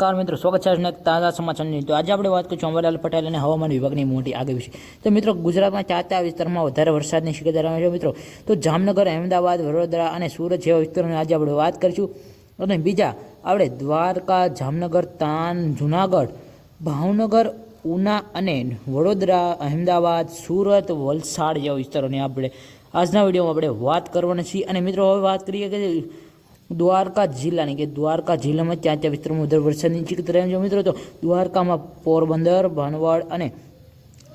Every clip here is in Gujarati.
કાર મિત્રો, સ્વાગત છે એક તાજા સમાચારની. તો આજે આપણે વાત કરીશું અંબાલાલ પટેલ અને હવામાન વિભાગની મોટી આગળ વિશે. તો મિત્રો ગુજરાતમાં ચારતા વિસ્તારમાં વધારે વરસાદની શક્યતા રહે છે મિત્રો. તો જામનગર, અહેમદાબાદ, વડોદરા અને સુરત જેવા વિસ્તારોની આજે આપણે વાત કરીશું. અને બીજા, આપણે દ્વારકા, જામનગર, તાન, જુનાગઢ, ભાવનગર, ઉના અને વડોદરા, અહેમદાબાદ, સુરત, વલસાડ જેવા વિસ્તારોની આપણે આજના વિડીયોમાં આપણે વાત કરવાના છીએ. અને મિત્રો, હવે વાત કરીએ કે દ્વારકા જિલ્લાની કે દ્વારકા જિલ્લામાં ત્યાં ત્યાં વિસ્તારમાં વધારે વરસાદની શક્યતા રહે છે મિત્રો, તો દ્વારકામાં પોરબંદર, ભાનવાડ અને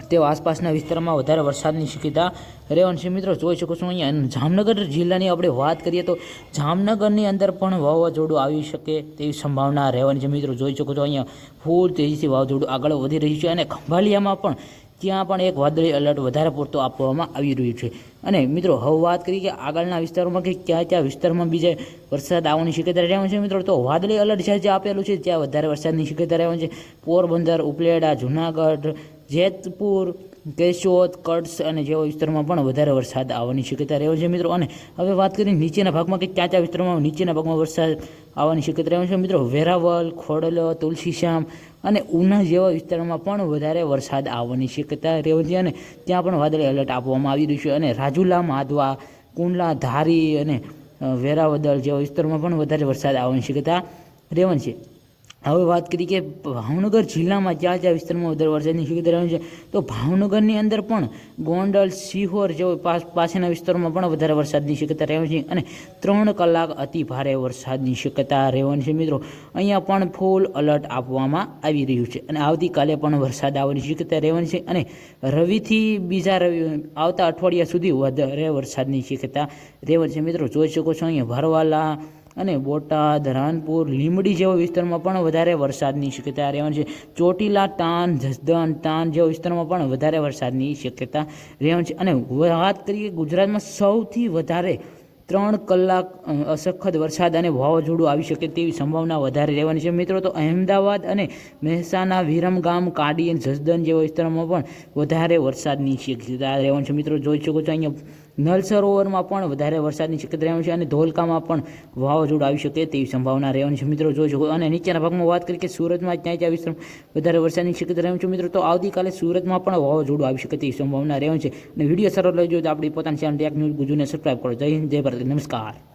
તે આસપાસના વિસ્તારમાં વધારે વરસાદની શક્યતા રહેવાની છે. મિત્રો, જોઈ શકો છો અહીંયા જામનગર જિલ્લાની આપણે વાત કરીએ તો જામનગરની અંદર પણ વાવાઝોડું આવી શકે તેવી સંભાવના રહેવાની છે. મિત્રો, જોઈ શકો છો અહીંયા ફૂલ તેજીથી વાવાઝોડું આગળ વધી રહ્યું છે અને ખંભાલિયામાં પણ ત્યાં પણ એક વાદળી એલર્ટ વધારે પૂરતો આપવામાં આવી રહ્યું છે. અને મિત્રો, હવે વાત કરીએ કે આગળના વિસ્તારોમાં કે ક્યાં ક્યાં વિસ્તારમાં બીજે વરસાદ આવવાની શક્યતા રહેવાની છે મિત્રો? તો વાદળી એલર્ટ જે જે આપેલું છે, ત્યાં વધારે વરસાદની શક્યતા રહેવાની છે. પોરબંદર, ઉપલેડા, જુનાગઢ, જેતપુર કેશોદ, કચ્છ અને જેવા વિસ્તારમાં પણ વધારે વરસાદ આવવાની શક્યતા રહેવાની છે મિત્રો. અને હવે વાત કરીએ નીચેના ભાગમાં કે ક્યાં ક્યાં વિસ્તારમાં નીચેના ભાગમાં વરસાદ આવવાની શક્યતા રહેવાની છે મિત્રો. વેરાવલ ખોડલ તુલસીશ્યામ અને ઉના જેવા વિસ્તારોમાં પણ વધારે વરસાદ આવવાની શક્યતા રહેવાની છે. અને ત્યાં પણ વાદળી એલર્ટ આપવામાં આવી રહ્યું છે. અને રાજુલા, માધવા, કુંડલા, ધારી અને વેરાવદર જેવા વિસ્તારોમાં પણ વધારે વરસાદ આવવાની શક્યતા રહેવાની છે. હવે વાત કરી કે ભાવનગર જિલ્લામાં જ્યાં જ્યાં વિસ્તારમાં વધારે વરસાદની શક્યતા રહેવાની છે? તો ભાવનગરની અંદર પણ ગોંડલ સિહોર જેવો પાસેના વિસ્તારોમાં પણ વધારે વરસાદની શક્યતા રહેવાની છે અને ત્રણ કલાક અતિ ભારે વરસાદની શક્યતા રહેવાની છે મિત્રો. અહીંયા પણ ફૂલ અલર્ટ આપવામાં આવી રહ્યું છે અને આવતીકાલે પણ વરસાદ આવવાની શક્યતા રહેવાની છે અને રવિથી બીજા રવિ, આવતા અઠવાડિયા સુધી વધારે વરસાદની શક્યતા રહેવાની છે મિત્રો. જોઈ શકો છો અહીંયા ભરવાલા અને બોટાદ, રાનપુર લીમડી જેવા વિસ્તારમાં પણ વધારે વરસાદની શક્યતા રહેવાની છે. ચોટીલા, તાન, જસદણ, તાન જેવા વિસ્તારમાં પણ વધારે વરસાદની શક્યતા રહેવાની છે. અને વાત કરીએ ગુજરાતમાં સૌથી વધારે ત્રણ કલાક અસખત વરસાદ અને વાવાઝોડું આવી શકે તેવી સંભાવના વધારે રહેવાની છે. મિત્રો, તો અહેમદાબાદ અને મહેસાણા વિરમગામ કાડી અને જસદન જેવા વિસ્તારોમાં પણ વધારે વરસાદની શક્યતા રહેવાની છે. મિત્રો, જોઈ શકો છો અહીંયા નલ સરોવરમાં પણ વધારે વરસાદની શક્યતા રહેવાની છે અને ધોલકામાં પણ વાવાઝોડું આવી શકે તેવી સંભાવના રહેવાની છે. મિત્રો જોઈ શકો અને નીચેના ભાગમાં વાત કરીએ કે સુરતમાં ત્યાં ત્યાં વિસ્તારમાં વધારે વરસાદની શક્યતા રહેવાની છે. મિત્રો, તો આવતીકાલે સુરતમાં પણ વાવાઝોડું આવી શકે તેવી સંભાવના રહેવાની છે. અને વીડિયો સરળ લઈ જોઈએ તો આપણી પોતાની ચેનલ ટેક ન્યૂઝ ગુજુને સબસ્ક્રાઈબ કરો. જય હિન્દ, જય ભારત. નમસ્કાર.